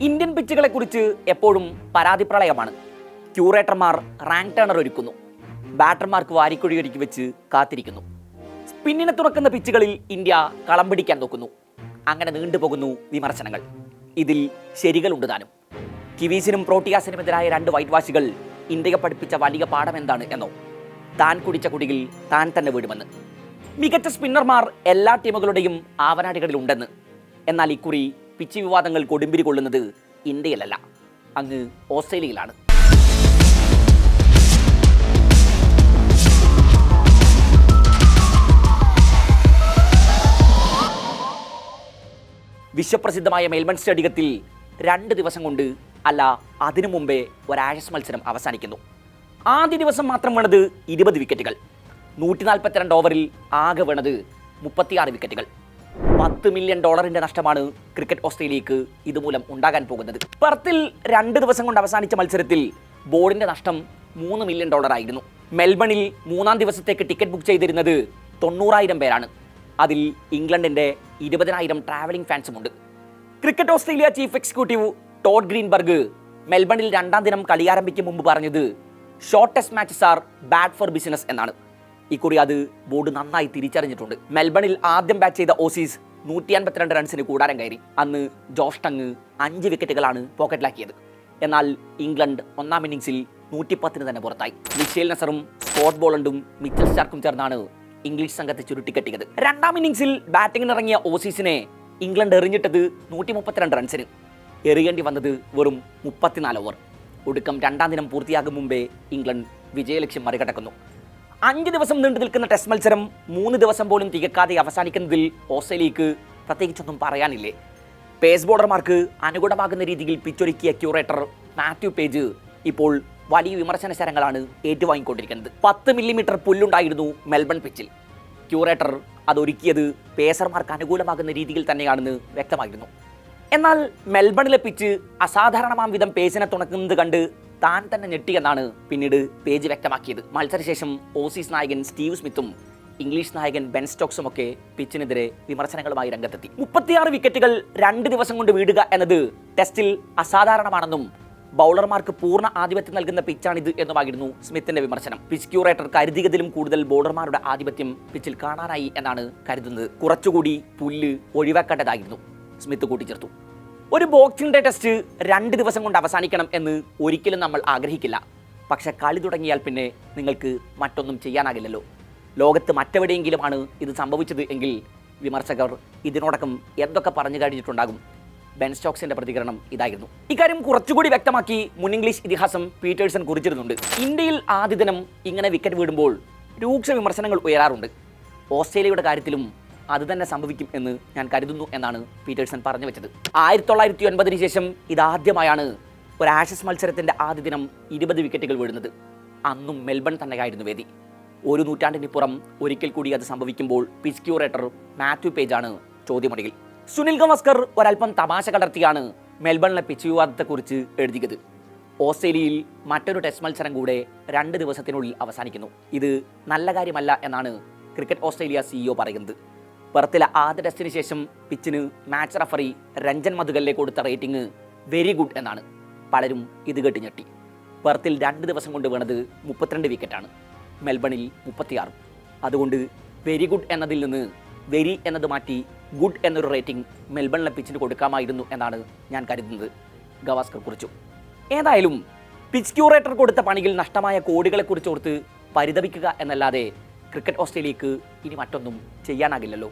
Indian പിച്ചുകളെ കുറിച്ച് എപ്പോഴും പരാതിപ്രളയമാണ്. ക്യൂറേറ്റർമാർ rank turner ഒരുക്കുന്നു. ബാറ്റർമാർക്ക് വാരിക്കുഴി ഒരുക്കി വെച്ച് കാത്തിരിക്കുന്നു. സ്പിന്നിനെ തുറക്കുന്ന പിച്ചുകളിൽ ഇന്ത്യ കളം പിടിക്കാൻ നോക്കുന്നു. അങ്ങനെ നീണ്ടുപോകുന്നു വിമർശനങ്ങൾ. ഇതിൽ ശരികളുണ്ട് താനും. കിവീസിനും പ്രോട്ടിയാസിനുമെതിരായ രണ്ട് വൈറ്റ് വാഷികൾ ഇന്ത്യയെ പഠിപ്പിച്ച വലിയ പാഠം എന്താണ് എന്നോ. താൻ കുടിച്ച കുടിയിൽ താൻ തന്നെ വീടുമെന്ന് മികച്ച സ്പിന്നർമാർ എല്ലാ ടീമുകളുടെയും ആവനാടികളിൽ ഉണ്ടെന്ന്. എന്നാൽ ഇക്കുറി പിച്ച് വിവാദങ്ങൾ കൊടുമ്പിരി കൊള്ളുന്നത് ഇന്ത്യയിലല്ല അങ്ങ് ഓസ്ട്രേലിയയിലാണ്. വിശ്വപ്രസിദ്ധമായ മെൽബൺ സ്റ്റേഡിയത്തിൽ രണ്ട് ദിവസം കൊണ്ട് അല്ല അതിനു മുമ്പേ ഒരാഷസ് മത്സരം അവസാനിക്കുന്നു. ആദ്യ ദിവസം മാത്രം വേണത് ഇരുപത് വിക്കറ്റുകൾ. നൂറ്റി നാൽപ്പത്തിരണ്ട് ഓവറിൽ ആകെ വേണത് മുപ്പത്തിയാറ് വിക്കറ്റുകൾ. പത്ത് മില്യൺ ഡോളറിന്റെ നഷ്ടമാണ് ക്രിക്കറ്റ് ഓസ്ട്രേലിയക്ക് ഇതുമൂലം ഉണ്ടാകാൻ പോകുന്നത്. പർത്തിൽ രണ്ട് ദിവസം കൊണ്ട് അവസാനിച്ച മത്സരത്തിൽ ബോർഡിന്റെ നഷ്ടം മൂന്ന് മില്യൺ ഡോളർ ആയിരുന്നു. മെൽബണിൽ മൂന്നാം ദിവസത്തേക്ക് ടിക്കറ്റ് ബുക്ക് ചെയ്തിരുന്നത് തൊണ്ണൂറായിരം പേരാണ്. അതിൽ ഇംഗ്ലണ്ടിന്റെ ഇരുപതിനായിരം travelling ഫാൻസുമുണ്ട് cricket Australia chief executive Todd Greenberg മെൽബണിൽ രണ്ടാം ദിനം കളി ആരംഭിക്കും മുമ്പ് പറഞ്ഞത് shortest matches are bad for business എന്നാണ്. ഇക്കുറി അത് ബോർഡ് നന്നായി തിരിച്ചറിഞ്ഞിട്ടുണ്ട്. മെൽബണിൽ ആദ്യം ബാറ്റ് ചെയ്ത ഓസീസ് നൂറ്റി അൻപത്തിരണ്ട് റൺസിന് കൂടാരം കയറി. അന്ന് ജോഷ് ടങ് അഞ്ച് വിക്കറ്റുകളാണ് പോക്കറ്റിലാക്കിയത് എന്നാൽ ഇംഗ്ലണ്ട് ഒന്നാം ഇന്നിംഗ്സിൽ നൂറ്റിപ്പത്തിന് തന്നെ പുറത്തായി. മിഷേൽ നസറും സ്കോട്ട് ബോളണ്ടും മിച്ചൽ സ്റ്റാർക്കും ചേർന്നാണ് ഇംഗ്ലീഷ് സംഘത്തെ ചുരുട്ടിക്കെട്ടിയത്. രണ്ടാം ഇന്നിംഗ്സിൽ ബാറ്റിംഗിന് ഇറങ്ങിയ ഓസീസിനെ ഇംഗ്ലണ്ട് എറിഞ്ഞിട്ടത് നൂറ്റി മുപ്പത്തിരണ്ട് റൺസിന് എറിയേണ്ടി വന്നത് വെറും മുപ്പത്തിനാല് ഓവർ ഒടുക്കം രണ്ടാം ദിനം പൂർത്തിയാകും മുമ്പേ ഇംഗ്ലണ്ട് വിജയലക്ഷ്യം മറികടക്കുന്നു. അഞ്ച് ദിവസം നീണ്ടു നിൽക്കുന്ന ടെസ്റ്റ് മത്സരം മൂന്ന് ദിവസം പോലും തികക്കാതെ അവസാനിക്കുന്നതിൽ ഓസ്ട്രേലിയക്ക് പ്രത്യേകിച്ചൊന്നും പറയാനില്ലേ? പേസ് ബോളർമാർക്ക് അനുകൂലമാകുന്ന രീതിയിൽ പിച്ചൊരുക്കിയ ക്യൂറേറ്റർ മാത്യു പേജ് ഇപ്പോൾ വലിയ വിമർശന ശരങ്ങളാണ് ഏറ്റുവാങ്ങിക്കൊണ്ടിരിക്കുന്നത്. പത്ത് മില്ലിമീറ്റർ പുല്ലുണ്ടായിരുന്നു മെൽബൺ പിച്ചിൽ ക്യൂറേറ്റർ അതൊരുക്കിയത് പേസർമാർക്ക് അനുകൂലമാകുന്ന രീതിയിൽ തന്നെയാണെന്ന് വ്യക്തമായിരുന്നു. എന്നാൽ മെൽബണിലെ പിച്ച് അസാധാരണമാം വിധം പേസിനെ തുണക്കുന്നത് കണ്ട് താൻ തന്നെ ഞെട്ടിയെന്നാണ് പിന്നീട് പേജ് വ്യക്തമാക്കിയത്. മത്സരശേഷം ഓസീസ് നായകൻ സ്റ്റീവ് സ്മിത്തും ഇംഗ്ലീഷ് നായകൻ ബെൻ സ്റ്റോക്സും ഒക്കെ പിച്ചിനെതിരെ വിമർശനങ്ങളുമായി രംഗത്തെത്തി. മുപ്പത്തിയാറ് വിക്കറ്റുകൾ രണ്ട് ദിവസം കൊണ്ട് വീടുക എന്നത് ടെസ്റ്റിൽ അസാധാരണമാണെന്നും ബൗളർമാർക്ക് പൂർണ ആധിപത്യം നൽകുന്ന പിച്ചാണിത് എന്നുമായിരുന്നു സ്മിത്തിന്റെ വിമർശനം. പിച്ച് ക്യൂറേറ്റർ കരുതിയതിലും കൂടുതൽ ബോളർമാരുടെ ആധിപത്യം പിച്ചിൽ കാണാനായി എന്നാണ് കരുതുന്നത്. കുറച്ചുകൂടി പുല്ല് ഒഴിവാക്കേണ്ടതായിരുന്നു. സ്മിത്ത് കൂട്ടിച്ചേർത്തു. ഒരു ബോക്സിംഗ് ഡേ ടെസ്റ്റ് രണ്ട് ദിവസം കൊണ്ട് അവസാനിക്കണം എന്ന് ഒരിക്കലും നമ്മൾ ആഗ്രഹിക്കില്ല. പക്ഷെ കളി തുടങ്ങിയാൽ പിന്നെ നിങ്ങൾക്ക് മറ്റൊന്നും ചെയ്യാനാകില്ലല്ലോ. ലോകത്ത് മറ്റെവിടെയെങ്കിലുമാണ് ഇത് സംഭവിച്ചത് എങ്കിൽ വിമർശകർ ഇതിനോടകം എന്തൊക്കെ പറഞ്ഞു കഴിഞ്ഞിട്ടുണ്ടാകും? ബെൻ സ്റ്റോക്സിന്റെ പ്രതികരണം ഇതായിരുന്നു. ഇക്കാര്യം കുറച്ചുകൂടി വ്യക്തമാക്കി മുൻ ഇംഗ്ലീഷ് ഇതിഹാസം പീറ്റേഴ്സൺ കുറിച്ചിരുന്നുണ്ട്. ഇന്ത്യയിൽ ആദ്യ ദിനം ഇങ്ങനെ വിക്കറ്റ് വീടുമ്പോൾ രൂക്ഷ വിമർശനങ്ങൾ ഉയരാറുണ്ട്. ഓസ്ട്രേലിയയുടെ കാര്യത്തിലും അത് തന്നെ സംഭവിക്കും എന്ന് ഞാൻ കരുതുന്നു എന്നാണ് പീറ്റേഴ്സൺ പറഞ്ഞു വെച്ചത്. ആയിരത്തി തൊള്ളായിരത്തി ഒൻപതിന് ശേഷം ഇതാദ്യമായാണ് ഒരു ആഷസ് മത്സരത്തിന്റെ ആദ്യ ദിനം ഇരുപത് വിക്കറ്റുകൾ വീഴുന്നത്. അന്നും മെൽബൺ തന്നെയായിരുന്നു വേദി. ഒരു നൂറ്റാണ്ടിനിപ്പുറം ഒരിക്കൽ കൂടി അത് സംഭവിക്കുമ്പോൾ പിച്ച് ക്യൂറേറ്റർ മാത്യു പേജാണ് ചോദ്യമണിയിൽ സുനിൽ ഗവാസ്കർ ഒരൽപ്പം തമാശ കലർത്തിയാണ് മെൽബണിലെ പിച്ച് വിവാദത്തെക്കുറിച്ച് എഴുതിയത്. ഓസ്ട്രേലിയയിൽ മറ്റൊരു ടെസ്റ്റ് മത്സരം കൂടെ രണ്ട് ദിവസത്തിനുള്ളിൽ അവസാനിക്കുന്നു. ഇത് നല്ല കാര്യമല്ല എന്നാണ് ക്രിക്കറ്റ് ഓസ്ട്രേലിയ സിഇഒ പറയുന്നത്. പെർത്തിലെ ആദ്യ ടെസ്റ്റിന് ശേഷം പിച്ചിന് മാച്ച് റഫറി രഞ്ജൻ മധുകലിലെ കൊടുത്ത റേറ്റിംഗ് വെരി ഗുഡ് എന്നാണ്. പലരും ഇത് കേട്ട് ഞെട്ടി. പെർത്തിൽ രണ്ട് ദിവസം കൊണ്ട് വീണത് മുപ്പത്തിരണ്ട് വിക്കറ്റാണ് മെൽബണിൽ മുപ്പത്തിയാറ്. അതുകൊണ്ട് വെരി ഗുഡ് എന്നതിൽ നിന്ന് വെരി എന്നത് മാറ്റി ഗുഡ് എന്നൊരു റേറ്റിംഗ് മെൽബണിലെ പിച്ചിന് കൊടുക്കാമായിരുന്നു എന്നാണ് ഞാൻ കരുതുന്നത്. ഗവാസ്കർ കുറിച്ചു. ഏതായാലും പിച്ച് ക്യൂറേറ്റർ കൊടുത്ത പണിയിൽ നഷ്ടമായ കോടികളെക്കുറിച്ച് ഓർത്ത് പരിതപിക്കുക എന്നല്ലാതെ ക്രിക്കറ്റ് ഓസ്ട്രേലിയക്ക് ഇനി മറ്റൊന്നും ചെയ്യാനാകില്ലല്ലോ.